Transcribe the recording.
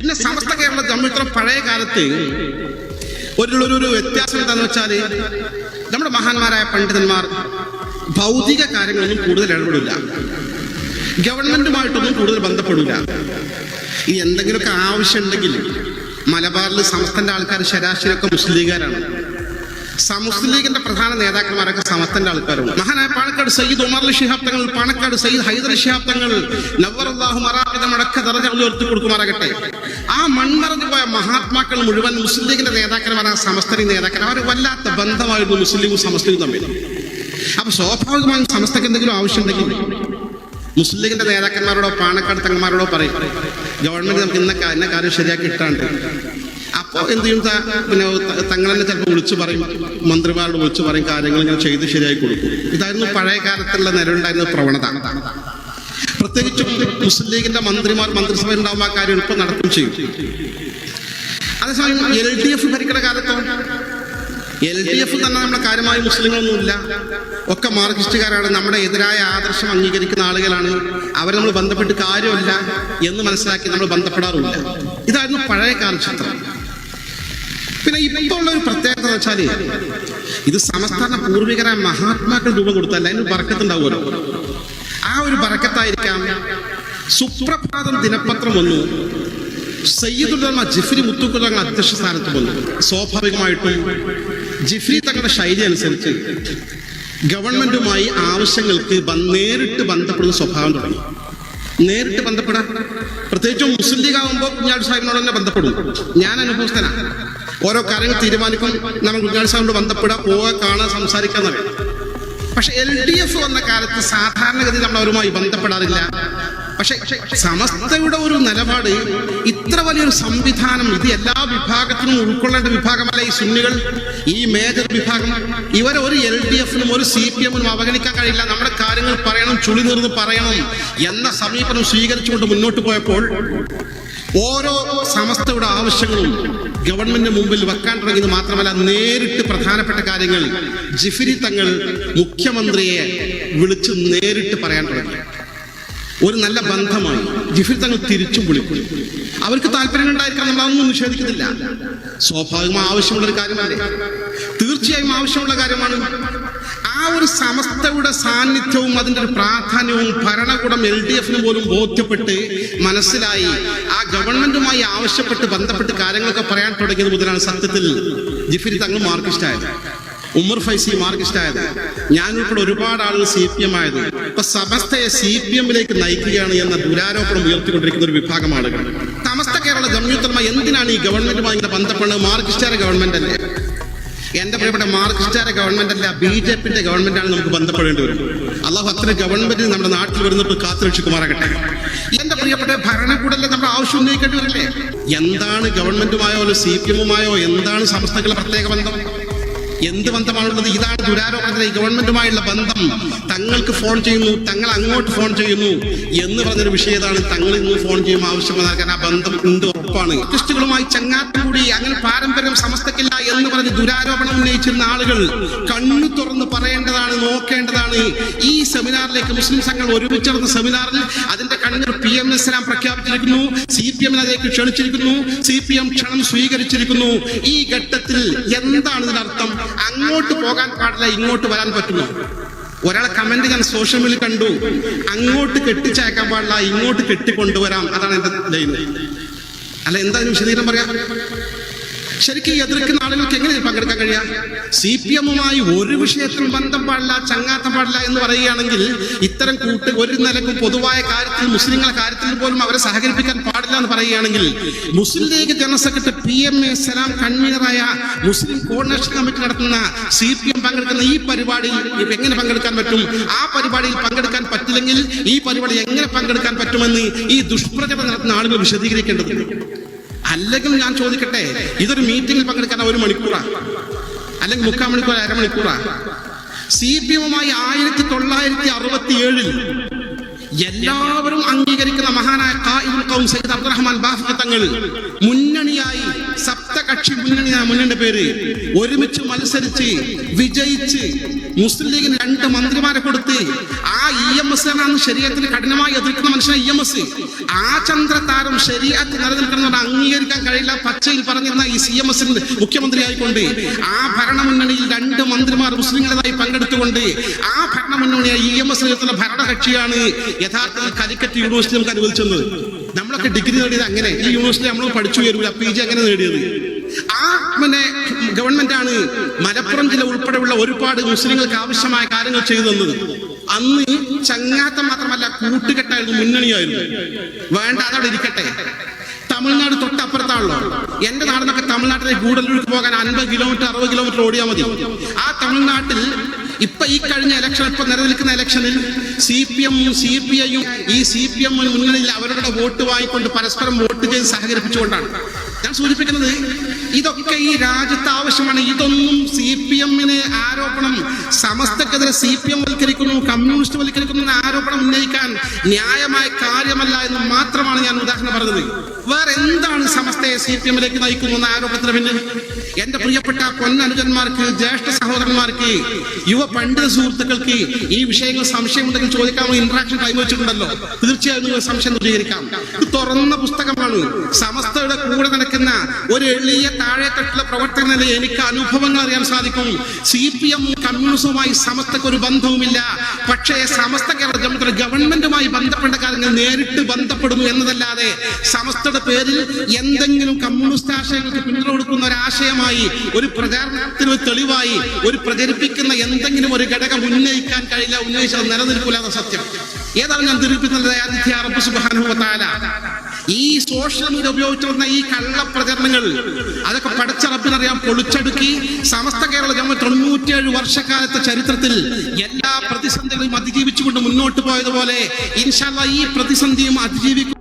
പിന്നെ സമസ്ത കേരള ജമ്മിത്ര പഴയ കാലത്ത് ഒരു ഒരു വ്യത്യാസം എന്താണെന്ന് വെച്ചാൽ നമ്മുടെ മഹാന്മാരായ പണ്ഡിതന്മാർ ഭൗതിക കാര്യങ്ങളൊന്നും കൂടുതൽ ഇടപെടില്ല. ഗവൺമെന്റുമായിട്ടൊന്നും കൂടുതൽ ബന്ധപ്പെടില്ല. ഈ എന്തെങ്കിലുമൊക്കെ ആവശ്യമുണ്ടെങ്കിൽ മലബാറിൽ സമസ്തന്റെ ആൾക്കാർ ശരാശരിയൊക്കെ മുസ്ലിംകാരാണ്. മുസ്ലിം ലീഗിന്റെ പ്രധാന നേതാക്കന്മാരൊക്കെ സമസ്തന്റെ ആൾക്കാരുണ്ട്. മഹാനായ പാണക്കാട് സയ്യിദ് ഉമർ അലി ശിഹാബ് തങ്ങൾ പാണക്കാട് സയ്യിദ് ഹൈദർ ശിഹാബ് തങ്ങൾ നവറല്ലാഹു മടക്ക ദറജ ഉയർത്തി കൊടുക്കുമാറാകട്ടെ. ആ മൺമറഞ്ഞു പോയ മഹാത്മാക്കൾ മുഴുവൻ മുസ്ലിം ലീഗിന്റെ നേതാക്കന്മാർ ആ സമസ്തരി നേതാക്കന്മാർ വല്ലാത്ത ബന്ധമായിരുന്നു മുസ്ലിം സമസ്തയും തമ്മിൽ. അപ്പൊ സ്വാഭാവികമായും സമസ്തക്ക് എന്തെങ്കിലും ആവശ്യമുണ്ടെങ്കിൽ മുസ്ലിം ലീഗിന്റെ നേതാക്കന്മാരോടോ പാണക്കാട് തങ്ങന്മാരോടോ പറയും. ഗവൺമെന്റ് നമുക്ക് ഇന്ന കാര്യം ശരിയാക്കി ഇട്ടാണ്ട് അപ്പോൾ എന്ത് ചെയ്യും പിന്നെ തങ്ങളെ ചിലപ്പോൾ വിളിച്ചു പറയും. മന്ത്രിമാരോട് വിളിച്ചു പറയും കാര്യങ്ങൾ ഇങ്ങനെ ചെയ്ത് ശരിയായി കൊടുക്കും. ഇതായിരുന്നു പഴയ കാലത്തുള്ള നിലവിലുണ്ടായിരുന്ന പ്രവണത. പ്രത്യേകിച്ചും മുസ്ലിം ലീഗിന്റെ മന്ത്രിമാർ മന്ത്രിസഭ ഉണ്ടാകുമ്പോൾ ആ കാര്യം എളുപ്പം നടക്കും ചെയ്യും. അതേസമയം എൽ ഡി എഫ് ഭരിക്കുന്ന കാലത്തോ എൽ ഡി എഫ് തന്നെ നമ്മുടെ കാര്യമായി മുസ്ലിങ്ങളൊന്നുമില്ല. ഒക്കെ മാർക്സിസ്റ്റുകാരാണ്. നമ്മുടെ എതിരായ ആദർശം അംഗീകരിക്കുന്ന ആളുകളാണ്. അവരെ നമ്മൾ ബന്ധപ്പെട്ട് കാര്യമല്ല എന്ന് മനസ്സിലാക്കി നമ്മൾ ബന്ധപ്പെടാറുമില്ല. ഇതായിരുന്നു പഴയ കാല ചിത്രം പിന്നെ ഇപ്പൊ ഉള്ള ഒരു പ്രത്യേകത എന്ന് വെച്ചാൽ ഇത് സമസ്ഥാന പൂർവികരായ മഹാത്മാക്കൾ രൂപം കൊടുത്തല്ല അതിന് ബറക്കത്തുണ്ടാവുമല്ലോ ആ ഒരു ബറക്കത്തായിരിക്കാം സുപ്രഭാതം ദിനപത്രം വന്നു. സയ്യിദുൽ ജിഫ്രി മുത്തുക്കുൽ തങ്ങൾ അധ്യക്ഷ സ്ഥാനത്ത് വന്നു. സ്വാഭാവികമായിട്ടും ജിഫ്രി തങ്ങളുടെ ശൈലി അനുസരിച്ച് ഗവൺമെന്റുമായി ആവശ്യങ്ങൾക്ക് നേരിട്ട് ബന്ധപ്പെടുന്ന സ്വഭാവം തുടങ്ങി. നേരിട്ട് ബന്ധപ്പെടാം പ്രത്യേകിച്ചും മുസ്ലിം ലീഗ് ആകുമ്പോൾ കുഞ്ഞാട് സാഹിബിനോട് തന്നെ ബന്ധപ്പെടും. ഞാൻ അനുഭവസ്ഥനാണ് ഓരോ കാര്യങ്ങൾ തീരുമാനിക്കും. നമ്മൾ ഗുജറാത്ത് സാറിനോട് ബന്ധപ്പെടുക പോവുക കാണുക സംസാരിക്കാൻ അറിയാം പക്ഷെ എൽ ഡി എഫ് വന്ന കാലത്ത് സാധാരണഗതി നമ്മൾ അവരുമായി ബന്ധപ്പെടാറില്ല. പക്ഷെ സമസ്തയുടെ ഒരു നിലപാട് ഇത്ര വലിയൊരു സംവിധാനം ഇത് എല്ലാ വിഭാഗത്തിനും ഉൾക്കൊള്ളേണ്ട വിഭാഗമല്ല ഈ സുന്നികൾ ഈ മേജർ വിഭാഗം. ഇവരെ ഒരു എൽ ഡി എഫിനും ഒരു സി പി എമ്മിനും അവഗണിക്കാൻ കഴിയില്ല. നമ്മുടെ കാര്യങ്ങൾ പറയണം ചുളി നിർന്ന് പറയണം എന്ന സമീപനം സ്വീകരിച്ചുകൊണ്ട് മുന്നോട്ട് പോയപ്പോൾ ഓരോ സമസ്തയുടെ ആവശ്യങ്ങളും ഗവൺമെന്റിന് മുമ്പിൽ വെക്കാൻ തുടങ്ങിയത് മാത്രമല്ല നേരിട്ട് പ്രധാനപ്പെട്ട കാര്യങ്ങൾ ജിഫിരി തങ്ങൾ മുഖ്യമന്ത്രിയെ വിളിച്ച് നേരിട്ട് പറയാൻ തുടങ്ങി. ഒരു നല്ല ബന്ധമായി ജിഫിരി തങ്ങൾ തിരിച്ചും വിളിക്കും. അവർക്ക് താല്പര്യം ഉണ്ടായിരിക്കാം നമ്മൾ അതൊന്നും നിഷേധിക്കുന്നില്ല. സ്വാഭാവികമായി ആവശ്യമുള്ള ഒരു കാര്യമാണ് തീർച്ചയായും ആവശ്യമുള്ള കാര്യമാണ്. ആ ഒരു സമസ്തയുടെ സാന്നിധ്യവും അതിന്റെ ഒരു പ്രാധാന്യവും ഭരണകൂടം എൽ ഡി എഫിന് പോലും ബോധ്യപ്പെട്ട് മനസ്സിലായി. ആ ഗവൺമെന്റുമായി ആവശ്യപ്പെട്ട് ബന്ധപ്പെട്ട് കാര്യങ്ങളൊക്കെ പറയാൻ തുടങ്ങിയത് മുതലാണ് സത്യത്തിൽ ജിഫിരി തങ്ങൾ മാർക്കിസ്റ്റ് ആയത് ഉമർ ഫൈസി മാർക്കിസ്റ്റ് ആയത് ഞാൻ ഉൾപ്പെടെ ഒരുപാട് ആളുകൾ സി പി എം ആയത്. ഇപ്പൊ സമസ്തയെ സി പി എമ്മിലേക്ക് നയിക്കുകയാണ് എന്ന ദുരാരോപണം ഉയർത്തിക്കൊണ്ടിരിക്കുന്ന ഒരു വിഭാഗം ആളുകൾ സമസ്ത കേരള ജമ്യൂത്തൽമ എന്തിനാണ് ഈ ഗവൺമെന്റുമായി ബന്ധപ്പെടുന്നത് മാർക്കിസ്റ്റാര ഗവൺമെന്റ് അല്ലേ എന്റെ പ്രിയപ്പെട്ട മാർക്സിസ്റ്റാര ഗവൺമെന്റ് അല്ല ബി ജെ പിന്റെ ഗവൺമെന്റാണ് നമുക്ക് ബന്ധപ്പെടേണ്ടി വരും. അള്ളാഹു അത്ര ഗവൺമെന്റ് നമ്മുടെ നാട്ടിൽ വരുന്നപ്പോൾ കാത്തു രക്ഷിക്കുമാറാകട്ടെ എന്റെ പ്രിയപ്പെട്ട ഭരണകൂടല്ലേ നമ്മുടെ ആവശ്യം ഉന്നയിക്കേണ്ടി വരില്ലേ? എന്താണ് ഗവൺമെന്റുമായോ സി പി എമ്മുമായോ? എന്താണ് സംസ്ഥകളുടെ പ്രത്യേക ബന്ധം? എന്ത് ബന്ധമാണുള്ളത്? ഇതാണ് ദുരാരോപണത്തിലെ ഗവൺമെന്റുമായുള്ള ബന്ധം. തങ്ങൾക്ക് ഫോൺ ചെയ്യുന്നു തങ്ങൾ അങ്ങോട്ട് ഫോൺ ചെയ്യുന്നു എന്ന് പറഞ്ഞൊരു വിഷയതാണ് തങ്ങൾ ഇന്ന് ഫോൺ ചെയ്യുമ്പോൾ ആവശ്യം ആ ബന്ധം ഉണ്ട്? ഉറപ്പാണ്. ക്രിസ്റ്റുകളുമായി ചങ്ങാത്തം കൂടി അങ്ങനെ പാരമ്പര്യം സമസ്തക്കില്ല എന്ന് പറഞ്ഞ് ദുരാരോപണം ഉന്നയിച്ചിരുന്ന ആളുകൾ കണ്ണു തുറന്ന് പറയേണ്ടതാണ് നോക്കേണ്ടതാണ്. ഈ സെമിനാറിലേക്ക് മുസ്ലിം സംഘങ്ങൾ ഒരുമിച്ചിരുന്ന സെമിനാറിൽ അതിന്റെ കണ്ണൂർ പി എം എല്ലാം പ്രഖ്യാപിച്ചിരിക്കുന്നു സി പി എമ്മിനതിലേക്ക് ക്ഷണിച്ചിരിക്കുന്നു സി പി എം ക്ഷണം സ്വീകരിച്ചിരിക്കുന്നു. ഈ ഘട്ടത്തിൽ എന്താണ് ഇതിനർത്ഥം അങ്ങോട്ട് പോകാൻ പാടില്ല ഇങ്ങോട്ട് വരാൻ പറ്റുമോ ഒരാളെ കമന്റ് ഞാൻ സോഷ്യൽ മീഡിയയിൽ കണ്ടു. അങ്ങോട്ട് കെട്ടിച്ചയക്കാൻ പാടില്ല ഇങ്ങോട്ട് കെട്ടിക്കൊണ്ടുവരാം. അതാണ് എന്റെ ലൈൻ അല്ല എന്തായാലും വിശദീകരണം പറയാം. ശരിക്കും എതിർക്കുന്ന ആളുകൾക്ക് എങ്ങനെ പങ്കെടുക്കാൻ കഴിയാം സി പി എമ്മുമായി ഒരു വിഷയത്തിൽ ബന്ധം പാടില്ല ചങ്ങാത്തം പാടില്ല എന്ന് പറയുകയാണെങ്കിൽ ഇത്തരം കൂട്ട് ഒരു നിലക്കും പൊതുവായ കാര്യത്തിൽ മുസ്ലിങ്ങളെ കാര്യത്തിൽ പോലും അവരെ സഹകരിപ്പിക്കാൻ പാടില്ല എന്ന് പറയുകയാണെങ്കിൽ Muslim League general secretary P M A Salam കൺവീനറായ Muslim coordination committee നടത്തുന്ന സി പി എം പങ്കെടുക്കുന്ന ഈ പരിപാടിയിൽ എങ്ങനെ പങ്കെടുക്കാൻ പറ്റും? ആ പരിപാടിയിൽ പങ്കെടുക്കാൻ പറ്റില്ലെങ്കിൽ ഈ പരിപാടി എങ്ങനെ പങ്കെടുക്കാൻ പറ്റുമെന്ന് ഈ ദുഷ്പ്രചരണം നടത്തുന്ന ആളുകൾ വിശദീകരിക്കേണ്ടതുണ്ട്. അല്ലെങ്കിൽ ഞാൻ ചോദിക്കട്ടെ ഇതൊരു മീറ്റിംഗിൽ പങ്കെടുക്കാൻ ഒരു മണിക്കൂറാ. അല്ലെങ്കിൽ മുക്കാൽ മണിക്കൂർ അരമണിക്കൂറാ സി പി എമ്മുമായി ആയിരത്തി തൊള്ളായിരത്തി അറുപത്തി ഏഴിൽ എല്ലാവരും അംഗീകരിക്കുന്ന മഹാനായ അബ്ദുറഹ്മാൻ ബാഫി തങ്ങൾ മുന്നണിയായി സപ്തകക്ഷി മുന്നണിയാണ് മുന്നണിയുടെ പേര്. ഒരുമിച്ച് മത്സരിച്ച് വിജയിച്ച് മുസ്ലിം ലീഗിന് രണ്ട് മന്ത്രിമാരെ കൊടുത്ത് ആ ഇ എം എസ് ആണ് ശരീരത്തിൽ കഠിനമായി എതിർക്കുന്ന മനുഷ്യൻ ഇ എം എസ്. ആ ചന്ദ്രതാരം ശരീരത്തിൽ നിലനിൽക്കണം അംഗീകരിക്കാൻ കഴിയില്ല. പച്ചയിൽ പറഞ്ഞിരുന്ന ഈ സി എം എസിന്റെ മുഖ്യമന്ത്രിയായിക്കൊണ്ട് ആ ഭരണമുന്നണിയിൽ രണ്ട് മന്ത്രിമാർ മുസ്ലിങ്ങളായി പങ്കെടുത്തുകൊണ്ട് ആ ഭരണമുന്നണിയെ ഇ എം എസ് ഭരണകക്ഷിയാണ് യഥാർത്ഥത്തിൽ കലിക്കറ്റ് യൂണിവേഴ്സിറ്റി നമുക്ക് അനുവദിച്ചത്. നമ്മളൊക്കെ ഡിഗ്രി നേടിയത് അങ്ങനെ. ഈ യൂണിവേഴ്സിറ്റി നമ്മൾ പഠിച്ചു വരൂല പി ജി അങ്ങനെ നേടിയത്. ആ പിന്നെ ഗവൺമെന്റ് ആണ് മലപ്പുറം ജില്ല ഉൾപ്പെടെയുള്ള ഒരുപാട് മുസ്ലിങ്ങൾക്ക് ആവശ്യമായ കാര്യങ്ങൾ ചെയ്തു തന്നത്. അന്ന് ചങ്ങാത്തം മാത്രമല്ല കൂട്ടുകെട്ടായിരുന്നു മുന്നണിയായിരുന്നു. വേണ്ട അതവിടെ ഇരിക്കട്ടെ. തമിഴ്നാട് തൊട്ടപ്പുറത്താണല്ലോ. എന്റെ നാടിനൊക്കെ തമിഴ്നാട്ടിലേക്ക് ഗൂഡല്ലൂർക്ക് പോകാൻ അൻപത് കിലോമീറ്റർ അറുപത് കിലോമീറ്റർ ഓടിയാൽ മതി. ആ തമിഴ്നാട്ടിൽ ഇപ്പൊ ഈ കഴിഞ്ഞ ഇലക്ഷൻ ഇപ്പൊ നിലനിൽക്കുന്ന ഇലക്ഷനിൽ സി പി എമ്മും സി പി ഐയും ഈ സി പി എം മുന്നണിയിൽ അവരുടെ വോട്ട് വാങ്ങിക്കൊണ്ട് പരസ്പരം വോട്ട് ചെയ്ത് സഹകരിപ്പിച്ചുകൊണ്ടാണ്. ഞാൻ സൂചിപ്പിക്കുന്നത് ഇതൊക്കെ ഈ രാജ്യത്ത് ആവശ്യമാണ് ഇതൊന്നും സി പി എമ്മിന് ആരോപണം സമസ്തക്കെതിരെ സി പി എം വൽക്കരിക്കുന്നു കമ്മ്യൂണിസ്റ്റ് വൽക്കരിക്കുന്നു എന്ന ആരോപണം ഉന്നയിക്കാൻ ന്യായമായ കാര്യമല്ല എന്ന് മാത്രമാണ് ഞാൻ ഉദാഹരണം പറഞ്ഞത്. വേറെ എന്താണ് സമസ്തയെ സി പി എമ്മിലേക്ക് നയിക്കുന്നു എന്ന ആരോപണത്തിന് പിന്നിൽ? എന്റെ പ്രിയപ്പെട്ട പൊന്നനുജന്മാർക്ക് ജ്യേഷ്ഠ സഹോദരന്മാർക്ക് യുവ പണ്ഡിത സുഹൃത്തുക്കൾക്ക് ഈ വിഷയങ്ങൾ സംശയമുണ്ടെങ്കിൽ ചോദിക്കാമോ ഇന്ററാക്ഷൻ കൈവച്ചിട്ടുണ്ടല്ലോ വെച്ചിട്ടുണ്ടല്ലോ. തീർച്ചയായും നിങ്ങൾ സംശയം ദൂരീകരിക്കാം ഇത് തുറന്ന പുസ്തകമാണ്. സമസ്തയുടെ കൂടെ നടക്കുന്ന ഒരു എളിയ താഴെ തട്ടുള്ള നിലയിൽ എനിക്ക് അനുഭവങ്ങൾ അറിയാൻ സാധിക്കും. സി പി എം കമ്മ്യൂണിസവുമായി സമസ്തക്ക് ഒരു ബന്ധവുമില്ല. പക്ഷേ സമസ്ത കേരള ഗവൺമെന്റുമായി ബന്ധപ്പെട്ട കാര്യങ്ങൾ നേരിട്ട് ബന്ധപ്പെടുന്നു എന്നതല്ലാതെ സമസ്തയുടെ പേരിൽ എന്തെങ്കിലും കമ്മ്യൂണിസ്റ്റ് ആശയങ്ങൾക്ക് പിന്തുണ കൊടുക്കുന്ന ഒരു ആശയമായി ഒരു പ്രചാരണത്തിന് തെളിവായി ഒരു പ്രചരിപ്പിക്കുന്ന എന്തെങ്കിലും ഒരു ഘടകം ഉന്നയിക്കാൻ കഴിയില്ല ഉന്നയിച്ചത് നിലനിൽക്കില്ല സത്യം. ഏതാണ് ഞാൻ തിരുപ്പിക്കുന്നത് ആദിത്യ വ തആല. ഈ സോഷ്യൽ മീഡിയ ഉപയോഗിച്ചു വന്ന ഈ കള്ളപ്രചരണങ്ങൾ അതൊക്കെ പഠിച്ച റബ്ബിനറിയാം പൊളിച്ചടുക്കി. സമസ്ത കേരള ജമ്മ തൊണ്ണൂറ്റിയേഴ് വർഷക്കാലത്തെ ചരിത്രത്തിൽ എല്ലാ പ്രതിസന്ധികളും അതിജീവിച്ചുകൊണ്ട് മുന്നോട്ട് പോയതുപോലെ ഇൻഷാല്ല ഈ പ്രതിസന്ധിയും അതിജീവിക്കും.